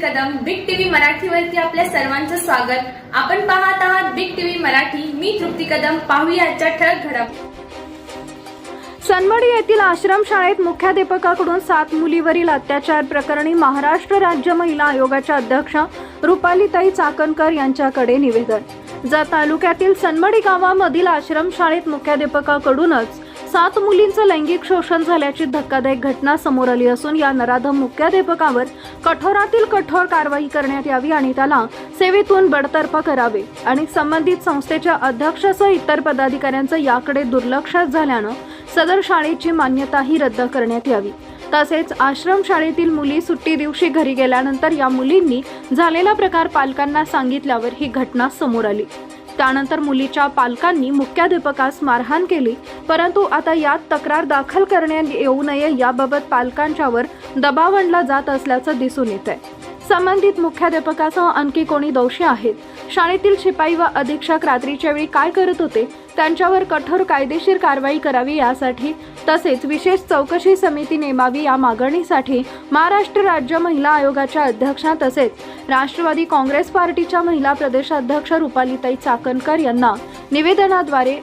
मराठीवरती आपल्या सर्वांचं स्वागत. आपण पाहत आहात बिग टीव्ही मराठी. मी तृप्ती कदम. पाहूया आजच्या ठळक घडप सनमडी येथील आश्रमशाळेत मुख्याध्यापकाकडून सात मुलीवरील अत्याचार प्रकरणी महाराष्ट्र राज्य महिला आयोगाच्या अध्यक्ष रुपालीताई चाकणकर यांच्याकडे निवेदन. जत तालुक्यातील सनमडी गावामधील आश्रमशाळेत मुख्याध्यापकाकडूनच सात मुलींचं लैंगिक शोषण झाल्याची धक्कादायक घटना समोर आली असून या नराधम मुख्याध्यापकावर कठोरातील कठोर कारवाई करण्यात यावी आणि त्याला सेवेतून बडतर्फ करावे. आणि संबंधित संस्थेच्या अध्यक्षासह इतर पदाधिकाऱ्यांचं याकडे दुर्लक्ष झाल्यानं सदर शाळेची मान्यताही रद्द करण्यात यावी. तसेच आश्रमशाळेतील मुली सुट्टी दिवशी घरी गेल्यानंतर या मुलींनी झालेला प्रकार पालकांना सांगितल्यावर ही घटना समोर आली. त्यानंतर मुलीच्या पालकांनी मुख्याध्यापकास मारहाण केली परंतु आता यात तक्रार दाखल करण्यात येऊ नये याबाबत पालकांच्यावर दबाव आणला जात असल्याचं दिसून येत आहे संबंधित मुख्याध्यापकासह आणखी कोणी दोषी आहेत? शाळेतील शिपाई व अधीक्षक रात्रीच्या वेळी काय करत होते? त्यांच्यावर कठोर कायदेशीर कारवाई करावी यासाठी तसेच विशेष चौकशी समिती नेमावी या मागणीसाठी महाराष्ट्र राज्य महिला आयोगाच्या अध्यक्षा तसेच राष्ट्रवादी काँग्रेस पार्टीच्या महिला प्रदेशाध्यक्ष रुपालीताई चाकणकर यांना निवेदनाद्वारे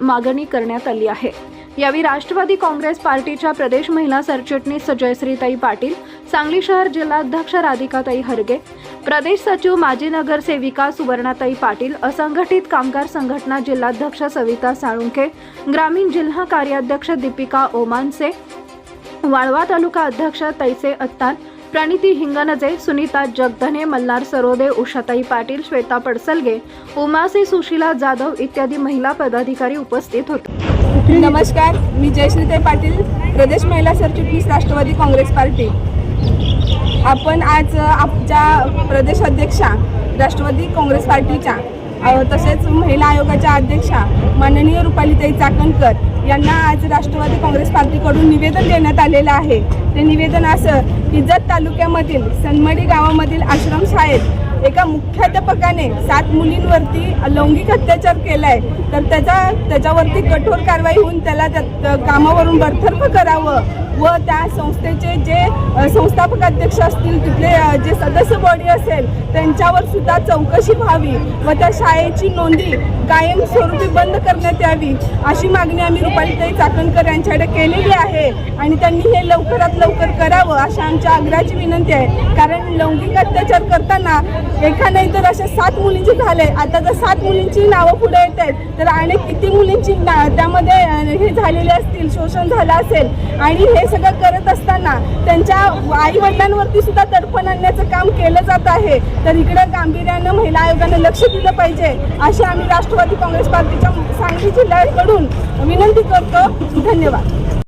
मागणी करण्यात आली आहे. यावेळी राष्ट्रवादी काँग्रेस पार्टीच्या प्रदेश महिला सरचिटणीस जयश्रीताई पाटील सांगली शहर जिल्हाध्यक्ष राधिकाताई हरगे प्रदेश सचिव माजी नगरसेविका सुवर्णाताई पाटील असंघटित कामगार संघटना जिल्हाध्यक्ष सविता साळुंखे ग्रामीण जिल्हा कार्याध्यक्ष दीपिका ओमानसे वाळवा तालुका अध्यक्ष तैसे अत्तार प्रणिती हिंगणजे सुनीता जगधने मल्हार सरोदे उषाताई पाटील श्वेता पडसलगे उमासे सुशीला जाधव इत्यादी महिला पदाधिकारी उपस्थित होते. नमस्कार मी जयश्रीताई पाटील प्रदेश महिला सरचिटणीस राष्ट्रवादी काँग्रेस पार्टी. आपण आज आमच्या प्रदेश अध्यक्षा राष्ट्रवादी काँग्रेस पार्टीच्या तसेच महिला आयोगाच्या अध्यक्षा माननीय रुपालीताई चाकणकर यांना आज राष्ट्रवादी काँग्रेस पार्टीकडून निवेदन देण्यात आलेलं आहे. ते निवेदन असं की जत तालुक्यामधील सनमडी गावामधील आश्रमशाळेत एका मुख्याध्यापकाने सात मुलींवरती लैंगिक अत्याचार केलाय तर त्याचा त्याच्यावरती कठोर कारवाई होऊन त्याला त्या कामावरून बरतर्फ करावं व त्या संस्थेचे जे संस्थापक अध्यक्ष असतील तिथले जे सदस्य बॉडी असेल त्यांच्यावर सुद्धा चौकशी व्हावी व त्या शाळेची नोंदी कायमस्वरूपी बंद करण्यात यावी अशी मागणी आम्ही रुपालीताई चाकणकर यांच्याकडे केलेली आहे आणि त्यांनी हे लवकरात लवकर करावं अशा आमच्या आग्रहाची विनंती आहे. कारण लैंगिक अत्याचार करताना एखाद्या नाही तर अशा सात मुलींचे झाले आता जर सात मुलींची नावं पुढे येत आहेत तर अनेक किती मुलींची ना त्यामध्ये हे झालेले असतील शोषण झालं असेल आणि हे सगळं करत असताना त्यांच्या आई वडिलांवरती सुद्धा दडपण आणण्याचं काम केलं जात आहे. तर इकडं गांभीर्यानं महिला आयोगानं लक्ष दिलं पाहिजे अशी आम्ही राष्ट्रवादी काँग्रेस पार्टीच्या सांगली जिल्ह्याकडून विनंती करतो. धन्यवाद.